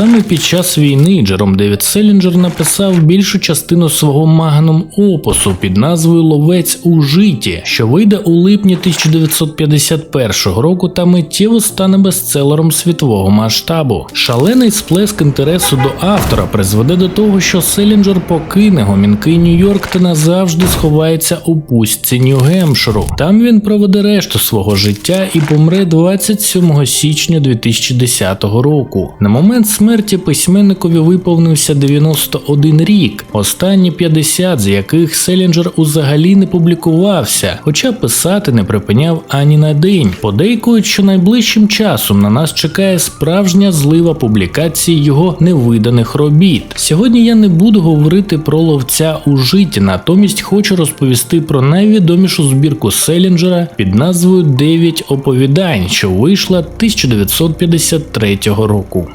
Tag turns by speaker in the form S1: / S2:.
S1: Саме під час війни Джером Девід Селінджер написав більшу частину свого магнум опусу під назвою Ловець у житті, що вийде у липні 1951 року та миттєво стане бестселером світового масштабу. Шалений сплеск інтересу до автора призведе до того, що Селінджер покине гомінкий Нью-Йорк та назавжди сховається у пустці Нью-Гемпширу. Там він проведе решту свого життя і помре 27 січня 2010 року. На момент смерті письменникові виповнився 91 рік, останні 50 з яких Селінджер взагалі не публікувався, хоча писати не припиняв ані на день. Подейкують, що найближчим часом на нас чекає справжня злива публікації його невиданих робіт. Сьогодні я не буду говорити про ловця у житті, натомість хочу розповісти про найвідомішу збірку Селінджера під назвою Дев'ять оповідань, що вийшла 1953 року.